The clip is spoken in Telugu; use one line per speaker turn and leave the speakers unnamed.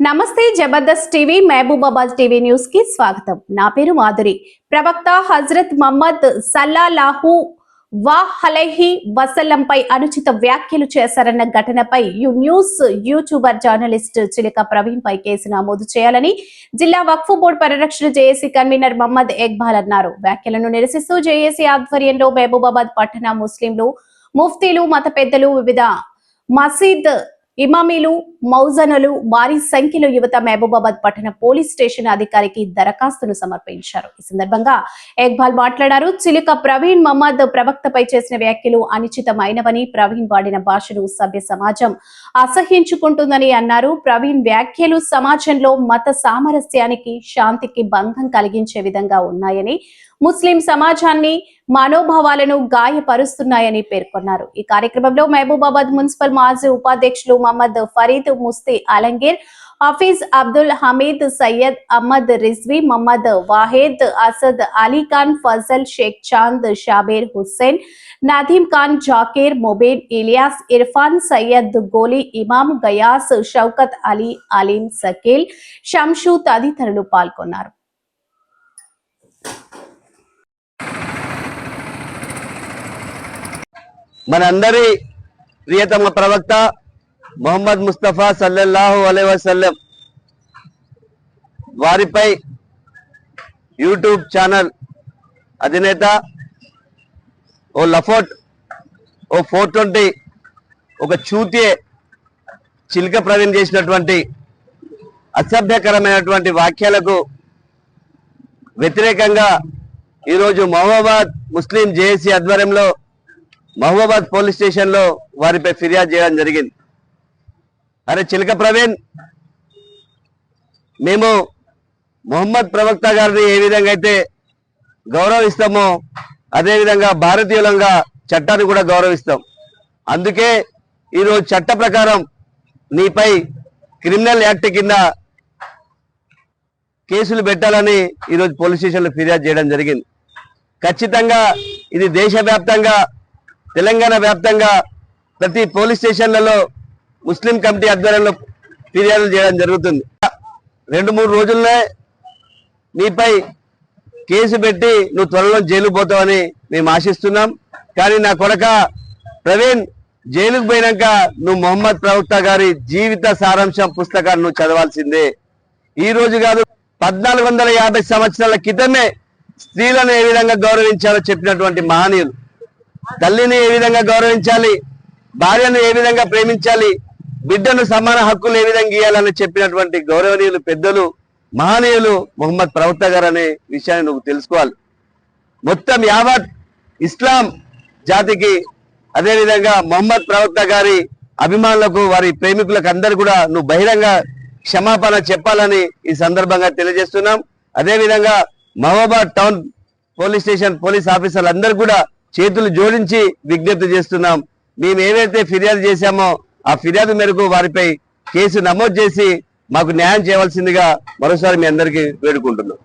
నమస్తే జబర్దస్త్ టీవీ మహబూబాబాద్ టీవీ న్యూస్కి స్వాగతం. నా పేరు మాధురి. ప్రవక్త హజరత్ మహమ్మద్ సల్లాహు వాహలహి వసల్లంపై అనుచిత వ్యాఖ్యలు చేశారన్న ఘటనపై యు న్యూస్ యూట్యూబర్ జర్నలిస్ట్ చిలక ప్రవీణ్ పై కేసు నమోదు చేయాలని జిల్లా వక్ఫ్ బోర్డు పరిరక్షణ జేఏసీ కన్వీనర్ మహమ్మద్ ఎక్బాల్ అన్నారు. వ్యాఖ్యలను నిరసిస్తూ జేఏసీ ఆధ్వర్యంలో మహబూబాబాద్ పట్టణ ముస్లింలు ముఫ్తీలు మత పెద్దలు వివిధ మసీద్ ఇమామీలు మౌజనులు భారీ సంఖ్యలో యువత మహబూబాబాద్ పట్టణ పోలీస్ స్టేషన్ అధికారికి దరఖాస్తును సమర్పించారు. ఈ సందర్భంగా ఎక్బాల్ మాట్లాడారు. చిలుక ప్రవీణ్ మహమ్మద్ ప్రవక్తపై చేసిన వ్యాఖ్యలు అనిచితమైనవని ప్రవీణ్ వాడిన భాషను సభ్య సమాజం అసహ్యించుకుంటుందని అన్నారు. ప్రవీణ్ వ్యాఖ్యలు సమాజంలో మత సామరస్యానికి శాంతికి భంగం కలిగించే విధంగా ఉన్నాయని ముస్లిం సమాజాన్ని మనోభావాలను గాయపరుస్తున్నాయని పేర్కొన్నారు. ఈ కార్యక్రమంలో మహబూబాబాద్ మున్సిపల్ మాజీ ఉపాధ్యక్షులు మహమ్మద్ ఫరీద్ ముస్తీ అలంగీర్ హఫీజ్ అబ్దుల్ హమీద్ సయ్యద్ అహ్మద్ రిజ్వీ మహమ్మద్ వాహేద్ అసద్ అలీ ఖాన్ ఫజల్ షేక్ చాంద్ షాబీర్ హుస్సేన్ నదీం ఖాన్ జాకీర్ మొబేన్ ఇలియాస్ ఇర్ఫాన్ సయ్యద్ గోలీ ఇమాం గయాస్ షౌకత్ అలీ అలీం సకీల్ షంషు తదితరులు పాల్గొన్నారు.
మనందరి ప్రియతమ ప్రవక్త మొహమ్మద్ ముస్తఫా సల్లల్లాహు అలై వసల్లం వారిపై యూట్యూబ్ ఛానల్ అధినేత ఓ లఫోట్ ఓ ఫోర్ ట్వంటీ ఒక చూతే చిలుక ప్రవీణ్ చేసినటువంటి అసభ్యకరమైనటువంటి వాక్యాలకు వ్యతిరేకంగా ఈరోజు మహబూబాద్ ముస్లిం జేఏసీ ఆధ్వర్యంలో మహబూబాద్ పోలీస్ స్టేషన్లో వారిపై ఫిర్యాదు చేయడం జరిగింది. అరే చిలక ప్రవీణ్ మేము మొహమ్మద్ ప్రవక్త గారిని ఏ విధంగా అయితే గౌరవిస్తామో అదేవిధంగా భారతీయులంగా చట్టాన్ని కూడా గౌరవిస్తాం. అందుకే ఈరోజు చట్ట ప్రకారం నీపై క్రిమినల్ యాక్ట్ కింద కేసులు పెట్టాలని ఈరోజు పోలీస్ స్టేషన్లో ఫిర్యాదు చేయడం జరిగింది. ఖచ్చితంగా ఇది దేశవ్యాప్తంగా తెలంగాణ వ్యాప్తంగా ప్రతి పోలీస్ స్టేషన్లలో ముస్లిం కమిటీ ఆధ్వర్యంలో ఫిర్యాదులు చేయడం జరుగుతుంది. రెండు మూడు రోజుల్లో నీపై కేసు పెట్టి నువ్వు త్వరలో జైలు పోతావని మేము ఆశిస్తున్నాం. కానీ నా కొడక ప్రవీణ్ జైలుకు పోయినాక నువ్వు మొహమ్మద్ ప్రవక్త గారి జీవిత సారాంశం పుస్తకాన్ని నువ్వు చదవాల్సిందే. ఈ రోజు కాదు పద్నాలుగు వందల యాభై సంవత్సరాల క్రితమే స్త్రీలను ఏ విధంగా గౌరవించాలో చెప్పినటువంటి మహనీయులు. తల్లిని ఏ విధంగా గౌరవించాలి? భార్యను ఏ విధంగా ప్రేమించాలి? బిడ్డను సమాన హక్కులు ఏ విధంగా ఇవ్వాలని చెప్పినటువంటి గౌరవనీయులు పెద్దలు మహనీయులు మొహమ్మద్ ప్రవక్త గారు అనే విషయాన్ని నువ్వు తెలుసుకోవాలి. మొత్తం యావత్ ఇస్లాం జాతికి అదేవిధంగా మొహమ్మద్ ప్రవక్త గారి అభిమానులకు వారి ప్రేమికులకు అందరు కూడా నువ్వు బహిరంగ క్షమాపణ చెప్పాలని ఈ సందర్భంగా తెలియజేస్తున్నాం. అదేవిధంగా మహబాద్ టౌన్ పోలీస్ స్టేషన్ పోలీస్ ఆఫీసర్లు అందరూ కూడా చేతులు జోడించి విజ్ఞప్తి చేస్తున్నాం. మేము ఏవైతే ఫిర్యాదు చేశామో ఆ ఫిర్యాదు మేరకు వారిపై కేసు నమోదు చేసి మాకు న్యాయం చేయవలసిందిగా మరోసారి మీ అందరికీ వేడుకుంటున్నాం.